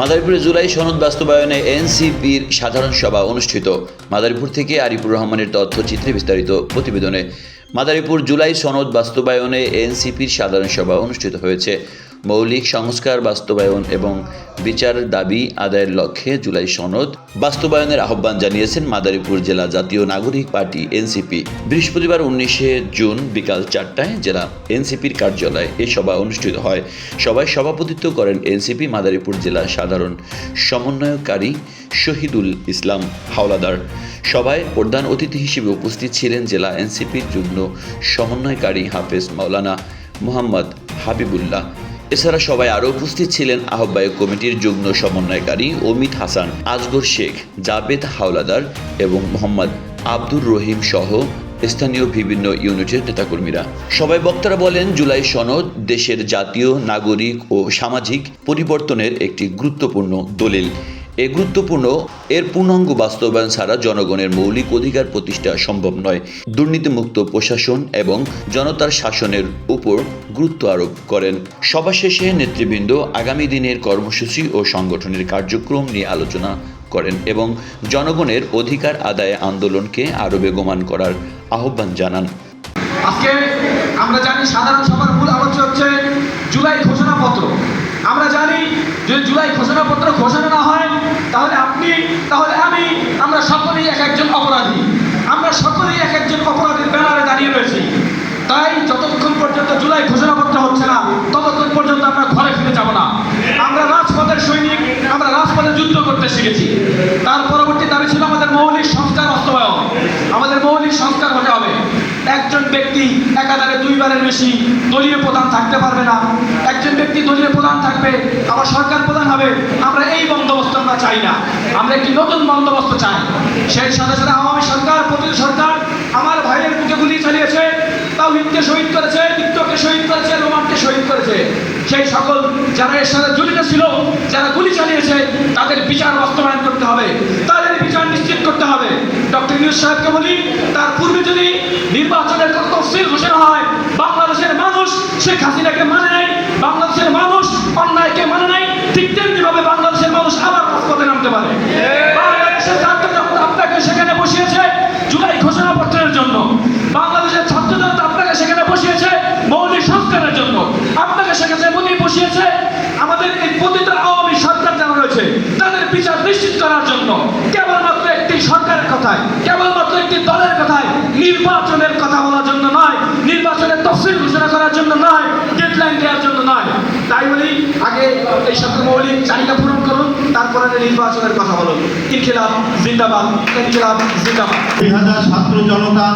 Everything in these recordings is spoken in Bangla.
মাদারীপুরে জুলাই সনদ বাস্তবায়নে এনসিপির সাধারণ সভা অনুষ্ঠিত। মাদারীপুর থেকে আরিফুর রহমানের তথ্যচিত্রে বিস্তারিত প্রতিবেদনে। মাদারীপুর জুলাই সনদ বাস্তবায়নে এনসিপির সাধারণ সভা অনুষ্ঠিত হয়েছে। মৌলিক সংস্কার, বাস্তবায়ন এবং বিচার দাবি আদায়ের লক্ষ্যে জুলাই সনদ বাস্তবায়নের আহ্বান জানিয়েছেন মাদারীপুর জেলা জাতীয় নাগরিক পার্টি এনসিপি। বৃহস্পতিবার উনিশে জুন বিকাল চারটায় জেলা এনসিপির কার্যালয়ে এ সভা অনুষ্ঠিত হয়। সভায় সভাপতিত্ব করেন এনসিপি মাদারীপুর জেলা সাধারণ সমন্বয়কারী শহীদুল ইসলাম হাওলাদার। সভায় প্রধান অতিথি হিসেবে উপস্থিত ছিলেন জেলা এনসিপির যুগ্ম সমন্বয়কারী হাফেজ মাওলানা মোহাম্মদ হাবিবুল্লাহ। এছাড়া সবাই আরও উপস্থিত ছিলেন আহ্বায়ক কমিটির যুগ্ম সমন্বয়কারী অমিত হাসান, আজগর শেখ, জাবেদ হাওলাদার এবং মোহাম্মদ আব্দুর রহিম সহ স্থানীয় বিভিন্ন ইউনিটের নেতাকর্মীরা। সবাই বক্তারা বলেন, জুলাই সনদ দেশের জাতীয়, নাগরিক ও সামাজিক পরিবর্তনের একটি গুরুত্বপূর্ণ দলিল। এ গুরুত্বপূর্ণ, এর পূর্ণাঙ্গ বাস্তবায়ন ছাড়া জনগণের মৌলিক অধিকার প্রতিষ্ঠা সম্ভব নয়। দুর্নীতিমুক্ত প্রশাসন এবং জনতার শাসনের উপর গুরুত্ব আরোপ করেন। সভা শেষে নেতৃবৃন্দ আগামী দিনের কর্মসূচি ও সংগঠনের কার্যক্রম নিয়ে আলোচনা করেন এবং জনগণের অধিকার আদায় আন্দোলনকে আরও বেগমান করার আহ্বান জানান। আজকে আমরা জানি সাধারণ সভার মূল আলোচ্য হচ্ছে জুলাই ঘোষণাপত্র। আমরা জানি যদি জুলাই ঘোষণাপত্র ঘোষণা না হয় তাহলে আপনি, তাহলে আমি, আমরা সকলেই এক একজন অপরাধী। আমরা সকলেই এক একজন অপরাধীর ব্যানারে দাঁড়িয়ে রয়েছি। তাই যতক্ষণ পর্যন্ত জুলাই ঘোষণাপত্র হচ্ছে না, ততক্ষণ পর্যন্ত আমরা ঘরে ফিরে যাব না। আমরা রাজপথের সৈনিক, আমরা রাজপথে যুদ্ধ করতে শিখেছি। তার পরবর্তী দাবি ছিল আমাদের মৌলিক সংস্কার বাস্তবায়ন। আমাদের মৌলিক সংস্কার হতে হবে। একজন ব্যক্তি একাধারে দুইবারের বেশি দলীয় প্রধান থাকতে পারবে না। একজন ব্যক্তি দলীয় প্রধান থাকবে আবার সরকার প্রধান হবে। আমরা এই বন্দোবস্ত আমরা চাই না। আমরা একটি নতুন বন্দোবস্ত চাই। সেই সাথে সাথে আওয়ামী সরকার, প্রতিটি সরকার আমার ভাইয়ের বুকে গুলি চালিয়েছে তাও তাওহিদকে শহীদ করেছে নিত্যকে শহীদ করেছে, রোমানকে শহীদ করেছে। সেই সকল যারা এর সাথে জড়িত ছিল, যারা গুলি চালিয়েছে, তাদের বিচার বাস্তবায়ন করতে হবে। তাদের বিচার নিশ্চিত করতে হবে। ডক্টর ইউনুস সাহেবকে বলি, তার পূর্বে যদি নির্বাচনের কোনো তফসিল ঘোষণা হয়, বাংলাদেশের মানুষ শেখ হাসিনাকে মানে নাই, বাংলাদেশের মানুষ অন্যায়কে মানে নাই, ঠিক তেমনিভাবে বাংলাদেশের মানুষ আবার রাজপথে নামতে পারে। বাংলাদেশের ছাত্র জনতা আপনাকে সেখানে বসিয়েছে জুলাই ঘোষণাপত্রের জন্য। বাংলাদেশের ছাত্র জনতা আপনাকে সেখানে বসিয়েছে মৌলিক সংস্কারের জন্য। আপনাকে সেখানে মোদী বসিয়েছে আমাদের এই পতিত আওয়ামী সরকার যারা রয়েছে, তাদের বিচার নিশ্চিত করার জন্য। কেবলমাত্র একটি সরকারের কথায়, কেবলমাত্র একটি দলের কথায়, নির্বাচনের কথা বলার জন্য নয়, নির্বাচনের তফসিল ঘোষণা করার জন্য নয় ডেডলাইন দেওয়ার জন্য নয়। তাই বলি আগে এই সকল মৌলিক চাহিদা পূরণ করুন, তারপরে নির্বাচনের কথা বলুন। ইনকিলাব, জিন্দাবাদ ইনকিলাব, জিন্দাবাদ। দুই হাজার ছাত্র জনতা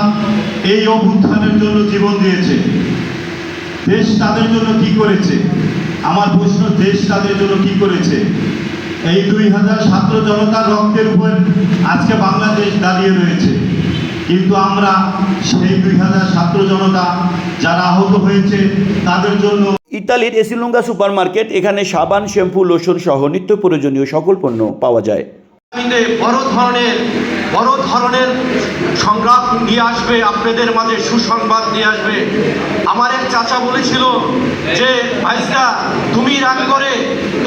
এই অভ্যুত্থানের জন্য জীবন দিয়েছে। দেশ তাদের জন্য কি করেছে? আমার প্রশ্ন, দেশ তাদের জন্য কি করেছে? এই দুই হাজার ছাত্র জনতার রক্তের উপর আজকে বাংলাদেশ দাঁড়িয়ে রয়েছে। কিন্তু আমরা সেই দুই হাজার ছাত্র জনতা যারা আহত হয়েছে, তাদের জন্য ইতালির এসিলুঙ্গা সুপারমার্কেট, এখানে সাবান, শ্যাম্পু, লোশন সহ নিত্য প্রয়োজনীয় সকল পণ্য পাওয়া যায়। বড় ধরনের বড় ধরনের সংগ্রাম নিয়ে আসবে, আপনাদের মাঝে সুসংবাদ নিয়ে আসবে। আমার এক চাচা বলেছিল যে ভাইসা তুমি রাগ করে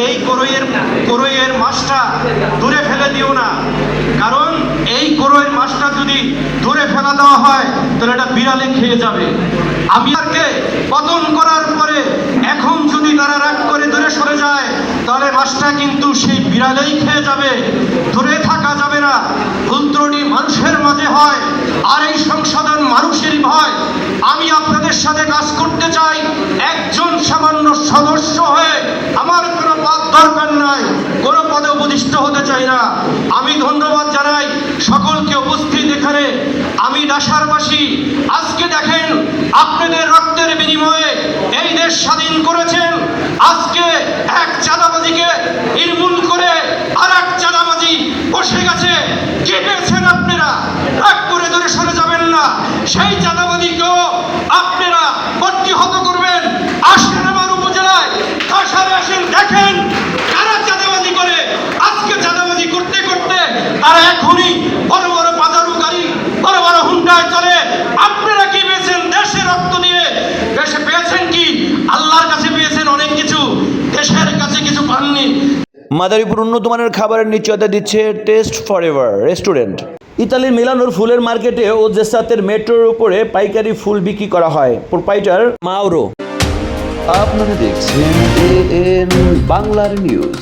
এই করইয়ের করইয়ের মাছটা দূরে ফেলে দিও না। কারণ এই করইয়ের মাছটা যদি ধরে ফেলা দেওয়া হয়, তাহলে এটা বিড়ালে খেয়ে যাবে। আমি আরকে পতন করার পরে এখন যদি তারা রাগ করে দূরে সরে যায়, তাহলে মাছটা কিন্তু সেই বিড়ালেই খেয়ে যাবে। ধরে থাকা যাবে না। ভুল মানুষের মাঝে হয়, আর এই সংশোধন মানুষেরই ভয়। আমি আপনাদের সাথে কাজ করতে চাই, একজন সামান্য সদস্য হয়ে। আমার কোনো পদ দরকার নাই, কোনো পদে উপদিষ্ট হতে চাই না। আমি ধন্যবাদ জানাই। সকলকে উপস্থিত এখানে। আমি দাসারবাসী আজকে দেখেন আপনাদের রক্তের বিনিময়ে এই দেশ স্বাধীন করেছেন। আজকে এক চাঁদাবাজিকে নির্মূল করে আর এক চাঁদাবাজি বসে গেছে। কি পেয়েছেন আপনারা। এক করে ধরে সরে যাবেন না সেই চাঁদাবাজিকেও আপনারা প্রতিহত করবেন আসেন আমার উপজেলায় কাসারে আসেন দেখেন কারা চাঁদাবাজি করে আজকে চাঁদাবাজি করতে করতে তারা এখনই বড় বড় বাজারু গাড়ি বড় বড় হুন্ডায় চলে আপনারা কি পেয়েছেন দেশে রক্ত দিয়ে দেশে পেয়েছেন কি আল্লাহর কাছে পেয়েছেন অনেক কিছু দেশের কাছে কিছু পাননি মাদারীপুর উন্নত মানের খাবারের নিশ্চয়তা দিচ্ছে টেস্ট ফর এভার রেস্টুরেন্ট। ইতালির মিলানোর ফুলের মার্কেটে ও জেসাতের মেট্রোর উপরে পাইকারি ফুল বিক্রি করা হয়। প্রোপাইটার মাওরো। আপনারা দেখছেন বাংলার নিউজ